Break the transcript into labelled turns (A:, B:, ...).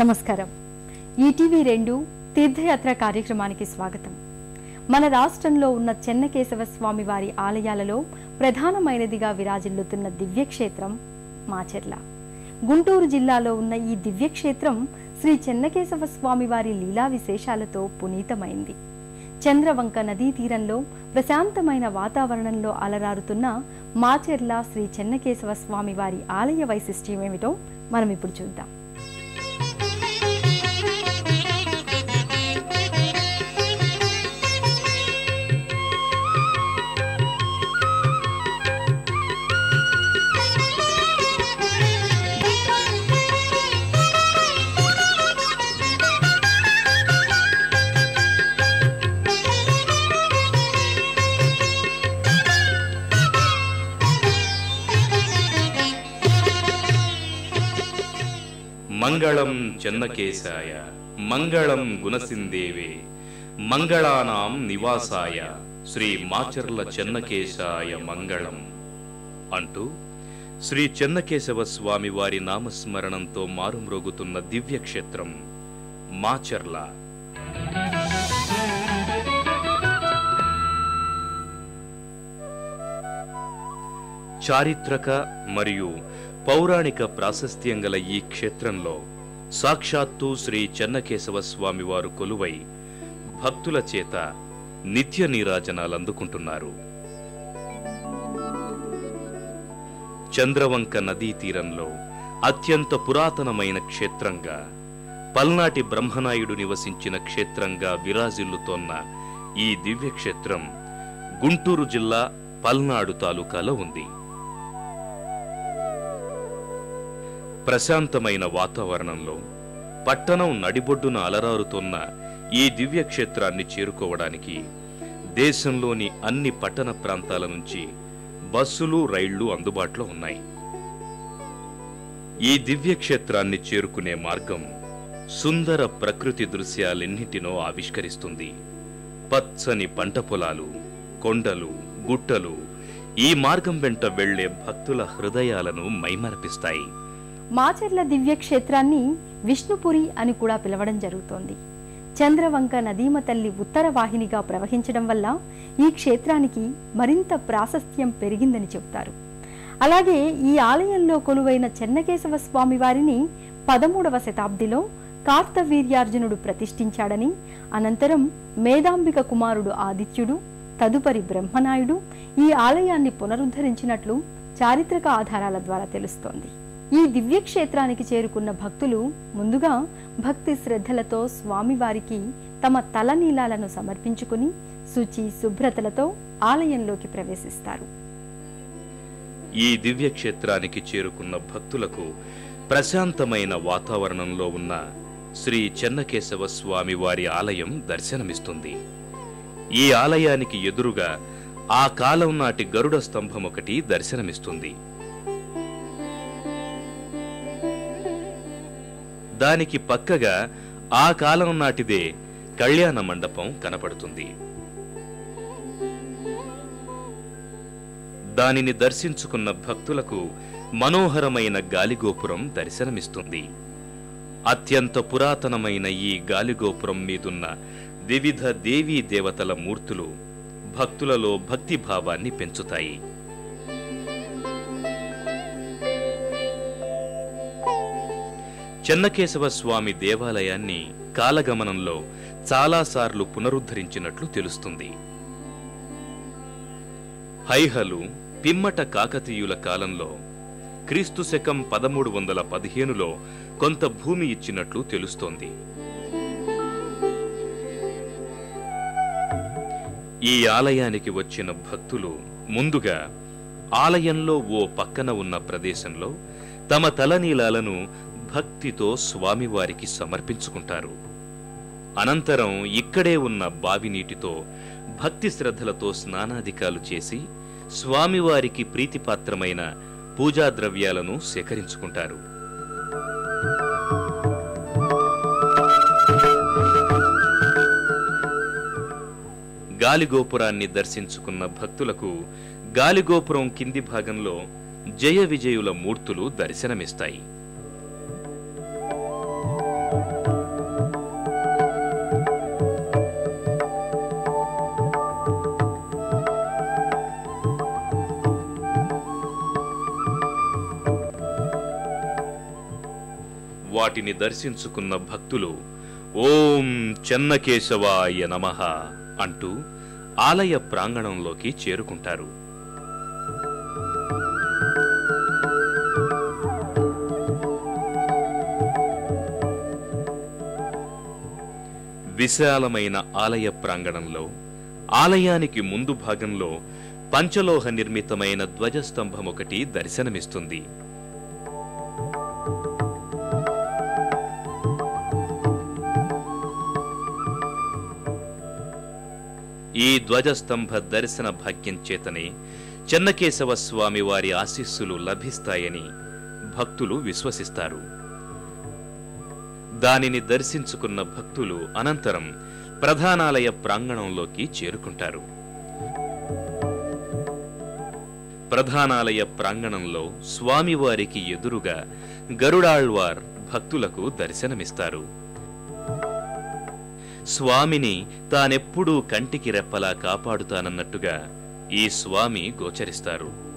A: నమస్కారం. ఈటీవీ రెండు తీర్థయాత్ర కార్యక్రమానికి స్వాగతం. మన రాష్ట్రంలో ఉన్న చెన్నకేశవ స్వామి వారి ఆలయాలలో ప్రధానమైనదిగా విరాజిల్లుతున్న దివ్యక్షేత్రం మాచెర్ల. గుంటూరు జిల్లాలో ఉన్న ఈ దివ్యక్షేత్రం శ్రీ చెన్నకేశవ స్వామి వారి లీలా విశేషాలతో పునీతమైంది. చంద్రవంక నదీ తీరంలో ప్రశాంతమైన వాతావరణంలో అలరారుతున్న మాచెర్ల శ్రీ చెన్నకేశవ స్వామి వారి ఆలయ వైశిష్ట్యం ఏమిటో మనం ఇప్పుడు చూద్దాం.
B: మంగళం చెన్నకేశాయ మంగళం గుణసిందేవే మంగళానాం నివాసాయ శ్రీ మాచర్ల చెన్నకేశాయ మంగళం అంటూ శ్రీ చెన్నకేశవ స్వామి వారి నామస్మరణంతో మారుమ్రోగుతున్న దివ్యక్షేత్రం మాచర్ల. చారిత్రక మరియు పౌరాణిక ప్రాశస్త్యం గల ఈ క్షేత్రంలో సాక్షాత్తు శ్రీ చెన్నకేశవ స్వామి వారు కొలువై భక్తుల చేత నిత్య నీరాజనాలందుకుంటున్నారు చంద్రవంక నదీ తీరంలో అత్యంత పురాతనమైన క్షేత్రంగా పల్నాటి బ్రహ్మనాయుడు నివసించిన క్షేత్రంగా విరాజిల్లుతోన్న ఈ దివ్యక్షేత్రం గుంటూరు జిల్లా పల్నాడు తాలూకాలో ఉంది. ప్రశాంతమైన వాతావరణంలో పట్టణం నడిబొడ్డున అలరారుతున్న ఈ దివ్యక్షేత్రాన్ని చేరుకోవడానికి దేశంలోని అన్ని పట్టణ ప్రాంతాల నుంచి బస్సులు రైళ్ళు అందుబాటులో ఉన్నాయి. ఈ దివ్యక్షేత్రాన్ని చేరుకునే మార్గం సుందర ప్రకృతి దృశ్యాలెన్నింటినో ఆవిష్కరిస్తుంది. పచ్చని పంట పొలాలు కొండలు గుట్టలు ఈ మార్గం వెంట వెళ్ళే భక్తుల హృదయాలను మైమరపిస్తాయి.
A: మాచర్ల దివ్యక్షేత్రాన్ని విష్ణుపురి అని కూడా పిలవడం జరుగుతోంది. చంద్రవంక నదీమ తల్లి ఉత్తర వాహినిగా ప్రవహించడం వల్ల ఈ క్షేత్రానికి మరింత ప్రాశస్త్యం పెరిగిందని చెబుతారు. అలాగే ఈ ఆలయంలో కొలువైన చెన్నకేశవ స్వామి వారిని పదమూడవ శతాబ్దిలో కార్తవీర్యార్జునుడు ప్రతిష్ఠించాడని అనంతరం మేధాంబిక కుమారుడు ఆదిత్యుడు తదుపరి బ్రహ్మనాయుడు ఈ ఆలయాన్ని పునరుద్ధరించినట్లు చారిత్రక ఆధారాల ద్వారా తెలుస్తోంది. ఈ దివ్యక్షేత్రానికి చేరుకున్న భక్తులు ముందుగా భక్తి శ్రద్ధలతో స్వామివారికి తమ తలనీలాలను సమర్పించుకుని శుచి శుభ్రతలతో ఆలయంలోకి ప్రవేశిస్తారు.
B: ఈ దివ్యక్షేత్రానికి చేరుకున్న భక్తులకు ప్రశాంతమైన వాతావరణంలో ఉన్న శ్రీ చెన్నకేశవ స్వామి వారి ఆలయం దర్శనమిస్తుంది. ఈ ఆలయానికి ఎదురుగా ఆ కాలం నాటి గరుడ స్తంభం ఒకటి దర్శనమిస్తుంది. దానికి పక్కగా ఆ కాలం నాటిదే కళ్యాణ మండపం కనపడుతుంది. దానిని దర్శించుకున్న భక్తులకు మనోహరమైన గాలిగోపురం దర్శనమిస్తుంది. అత్యంత పురాతనమైన ఈ గాలిగోపురం మీదున్న వివిధ దేవీ దేవతల మూర్తులు భక్తులలో భక్తి భావాన్ని పెంచుతాయి. చెన్నకేశవ స్వామి దేవాలయాన్ని కాలగమనంలో చాలాసార్లు పునరుద్ధరించినట్లు తెలుస్తుంది. హైహలు పిమ్మట కాకతీయుల కాలంలో క్రీస్తు శకం పదమూడు వందల పదిహేనులో కొంత భూమి ఇచ్చినట్లు తెలుస్తోంది. ఈ ఆలయానికి వచ్చిన భక్తులు ముందుగా ఆలయంలో ఓ పక్కన ఉన్న ప్రదేశంలో తమ తలనీలాలను భక్తితో స్వామివారికి సమర్పించుకుంటారు. అనంతరం ఇక్కడే ఉన్న బావి నీటితో భక్తి శ్రద్ధలతో స్నానాధికాలు చేసి స్వామివారికి ప్రీతిపాత్రమైన పూజా ద్రవ్యాలను సేకరించుకుంటారు. గాలిగోపురాన్ని దర్శించుకున్న భక్తులకు గాలిగోపురం కింది భాగంలో జయ విజయుల మూర్తులు దర్శనమిస్తాయి. వాటిని దర్శించుకున్న భక్తులు ఓం చెన్నకేశవాయ నమ అంటూ ఆలయ ప్రాంగణంలోకి చేరుకుంటారు. విశాలమైన ఆలయ ప్రాంగణంలో ఆలయానికి ముందు భాగంలో పంచలోహ నిర్మితమైన ధ్వజస్తంభం ఒకటి దర్శనమిస్తుంది. ఈ ధ్వజస్తంభ దర్శన భాగ్యం చేతనే చెన్నకేశవ స్వామి వారి ఆశీస్సులు లభిస్తాయని భక్తులు విశ్వసిస్తారు. దానిని దర్శించుకున్న భక్తులు అనంతరం ప్రధానాలయ ప్రాంగణంలోకి చేరుకుంటారు. ప్రధానాలయ ప్రాంగణంలో స్వామివారికి ఎదురుగా గరుడాళ్వార్ భక్తులకు దర్శనమిస్తారు. స్వామిని తానెప్పుడూ కంటికి రెప్పలా కాపాడుతానన్నట్టుగా ఈ స్వామి గోచరిస్తారు.